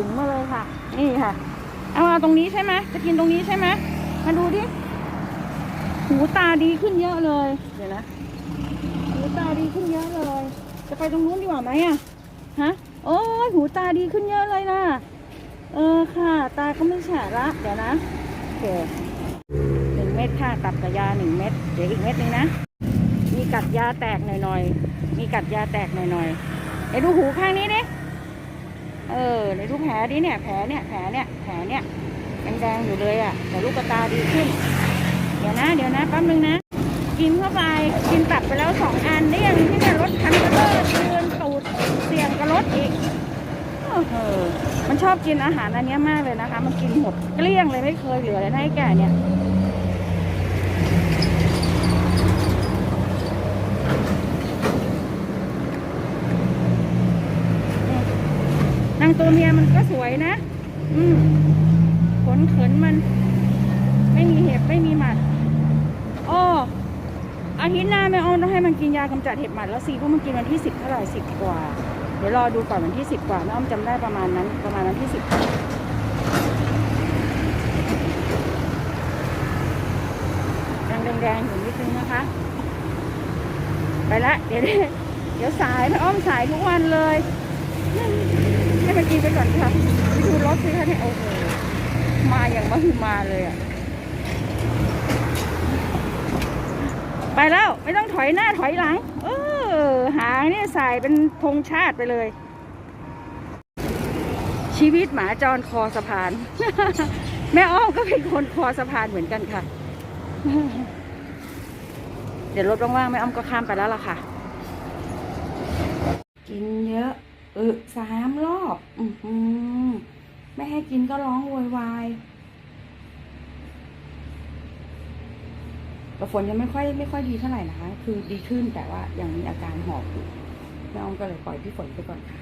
ุมมาเลยค่ะ นี่ค่ะ เอาเอาตรงนี้ใช่ไหมจะกินตรงนี้ใช่ไหมมาดูดิหูตาดีขึ้นเยอะเลย เดี๋ยวนะหูตาดีขึ้นเยอะเลย จะไปตรงนู้นดีกว่าไหมอะฮะโอ้ยหูตาดีขึ้นเยอะเลยนะเออค่ะ ตาก็ไม่แฉะละเดี๋ยวนะโอเคหนึ่งเม็ดค่ะตับกับยาหนึ่งเม็ดเดี๋ยวอีกเม็ดหนึงนะมีกัดยาแตกหน่อยๆมีกัดยาแตกหน่อยๆเดี๋ยวดูหูข้างนี้ดิ เออเดี๋ยวดูแผลดิเนี่ยแผลเนี่ยแผลเนี่ยแผลเนี่ยแดงๆอยู่เลยอะ แต่ลูกตาดีขึ้น เดี๋ยวนะ เดี๋ยวนะแป๊บนึงนะ กินเข้าไปกินตับไปแล้วสองอันได้ยังที่เนี่ยรถคันเบลอเตือนตูดเสี่ยงกับรถอีกเออมันชอบกินอาหารอันนี้มากเลยนะคะ มันกินหมดเกลี้ยงเลยไม่เคยเหลือเลยนะไอ้แก่เนี่ย นางตัวเมียมันก็สวยนะ อืมขนเขินมัน ไม่มีเห็บไม่มีหมัดอ้ออาทิตย์หน้าแม่อ้อมต้องให้มันกินยากำจัดเห็บหมัดแล้วสิเพราะมันกินวันที่สิบเท่าไหร่สิบกว่า เดี๋ยวรอดูก่อนวันที่สิบกว่าแม่อ้อมจำได้ประมาณนั้น ประมาณวันที่สิบยังแดงๆอยู่นิดนึงนะคะ ไปละเดี๋ยวเดี๋ยวสายแม่อ้อมสายทุกวันเลย ไปก่อนค่ะไปดูรถสิคะเนี่ยโอ้โหมาอย่างมหึมาเลยอะไปแล้วไม่ต้องถอยหน้าถอยหลัง เออ หางเนี่ยใส่เป็นธงชาติไปเลย ชีวิตหมาจรคอสะพาน แม่อ้อมก็เป็นคนคอสะพานเหมือนกันค่ะ เดี๋ยวรถว่างๆแม่อ้อมก็ข้ามไปแล้วล่ะค่ะ กินเย อะเออสามรอบ อือไม่ให้กินก็ร้องโวยวายแต่ฝนยังไม่ค่อยไม่ค่อยดีเท่าไหร่นะคะ คือดีขึ้นแต่ว่ายังมีอาการหอบอยู่แม่อ้อมก็เลยปล่อยพี่ฝนไปก่อนค่ะ